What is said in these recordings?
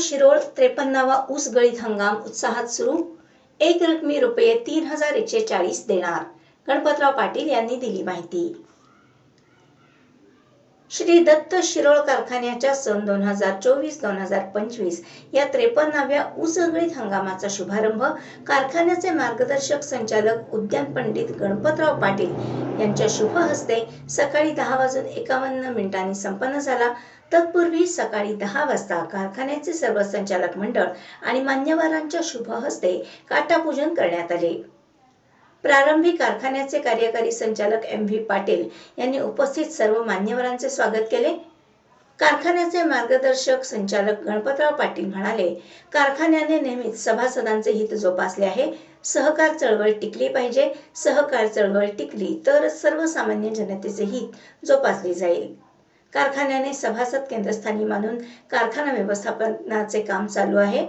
शिरोळ त्रेपन्नावा ऊस गळीत हंगाम उत्साहात सुरू. एक रकमी रुपये तीन हजार एकशे चाळीस देणार. गणपतराव पाटील यांनी दिली माहिती. श्री दत्त शिरोळ कारखान्याच्या सन दोन हजार चोवीस दोन हजार पंचवीस या त्रेपन्नाव्या उसगळीत हंगामाचा शुभारंभ कारखान्याचे मार्गदर्शक संचालक उद्यान पंडित गणपतराव पाटील यांच्या शुभ हस्ते सकाळी दहा वाजून एकावन्न मिनिटांनी संपन्न झाला. तत्पूर्वी सकाळी दहा वाजता कारखान्याचे सर्व संचालक मंडळ आणि मान्यवरांच्या शुभ हस्ते काटापूजन करण्यात आले. प्रारंभी कारखान्याचे कार्यकारी संचालक एम व्ही पाटील यांनी उपस्थित सर्व मान्यवरांचे स्वागत केले. कारखान्याचे मार्गदर्शक संचालक गणपतराव पाटील म्हणाले कारखान्याने नेहमीच सभासदांचे हित जोपासले आहे. सहकार चळवळ टिकली पाहिजे. सहकार चळवळ टिकली तर सर्वसामान्य जनतेचे हित जोपासले जाईल. कारखान्याने सभासद केंद्रस्थानी मानून कारखाना व्यवस्थापनाचे काम चालू आहे.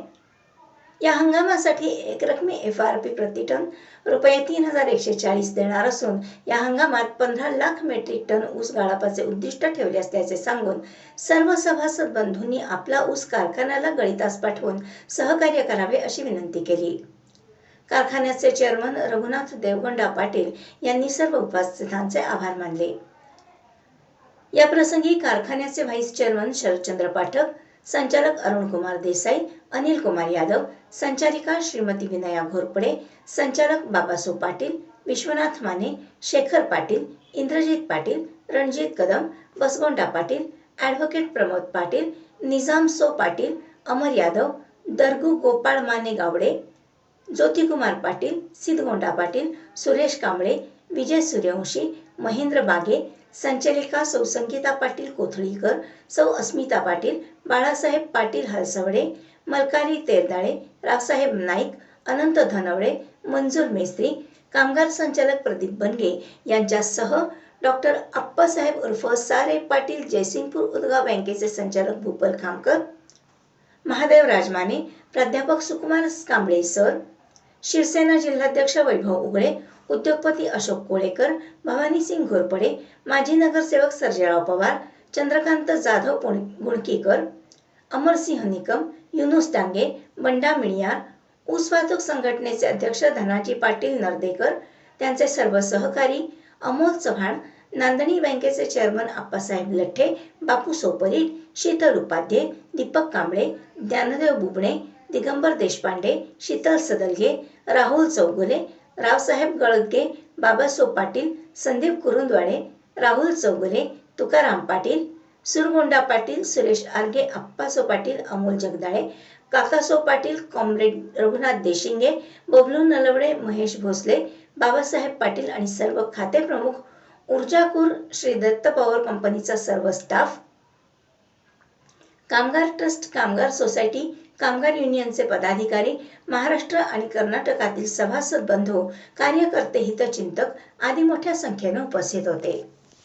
या हंगामासाठी एक रकमी एफ आर पी प्रति टन रुपये तीन हजार एकशे चाळीस देणार असून या हंगामात पंधरा लाख मेट्रिक टन ऊस गाळपाचे उद्दिष्ट ठेवले असल्याचे सांगून सर्व सभासद बंधूंनी आपला ऊस कारखान्याला गळितास पाठवून सहकार्य करावे अशी विनंती केली. कारखान्याचे चेअरमन रघुनाथ देवगंडा पाटील यांनी सर्व उपस्थितांचे आभार मानले. या प्रसंगी कारखान्याचे व्हाईस चेअरमन शरदचंद्र पाठक संचालक अरुण कुमार देसाई अनिल कुमार यादव संचालिका श्रीमती विनया घोरपडे संचालक बाबासो पाटील विश्वनाथ माने शेखर पाटील इंद्रजित पाटील रणजित कदम बसगोंडा पाटील ॲडव्होकेट प्रमोद पाटील निजाम सो पाटील अमर यादव दर्गू गोपाळ माने गावडे ज्योतिकुमार पाटील सिद्धगोंडा पाटील सुरेश कांबळे विजय सूर्यवंशी महेंद्र बागे संचलिका सौ संगीता पाटील कोथळीकर सौ अस्मिता पाटील बाळासाहेब पाटील हलसवडे मलकारी तेरदाळे रावसाहेब नाईक अनंत धनवडे मंजूर मेस्त्री कामगार संचालक प्रदीप बनगे यांच्यासह डॉक्टर आप्पासाहेब उर्फ सारे पाटील जयसिंगपूर उदगाव बँकेचे संचालक भूपल खामकर महादेव राजमाने प्राध्यापक सुकुमार कांबळे सर शिवसेना जिल्हाध्यक्ष वैभव उगळे उद्योगपती अशोक कोळेकर भवानी सिंग घोरपडे माजी नगरसेवक सर्जेराव पवार चंद्रकांत जाधव गुणकीकर अमरसिंह निकम युनुस डांगे बंडा मिणियार ऊस वाहतूक संघटनेचे अध्यक्ष धनाजी पाटील नर्देकर त्यांचे सर्व सहकारी अमोल चव्हाण नांदणी बँकेचे चेअरमन आप्पासाहेब लठ्ठे बापू सोपरीट शीतल उपाध्ये दीपक कांबळे ज्ञानदेव बुबणे दिगंबर देशपांडे शीतल सदलगे राहुल चौगुले रावसाहेब गळगे बाबासो पाटील संदीप कुरुंदवाडे राहुल चौगुले तुकाराम पाटील सुरगोंडा पाटील सुरेश आर्गे अप्पासो पाटील अमोल जगदाळे काकासो पाटील कॉम्रेड रघुनाथ देशिंगे बबलू नलवडे महेश भोसले बाबासाहेब पाटील आणि सर्व खाते प्रमुख ऊर्जाकूर श्री दत्त पॉवर कंपनीचा सर्व स्टाफ कामगार ट्रस्ट कामगार सोसायटी कामगार युनियनचे पदाधिकारी महाराष्ट्र आणि कर्नाटकातील सभासद बंधू कार्यकर्ते हितचिंतक आदी मोठ्या संख्येने उपस्थित होते.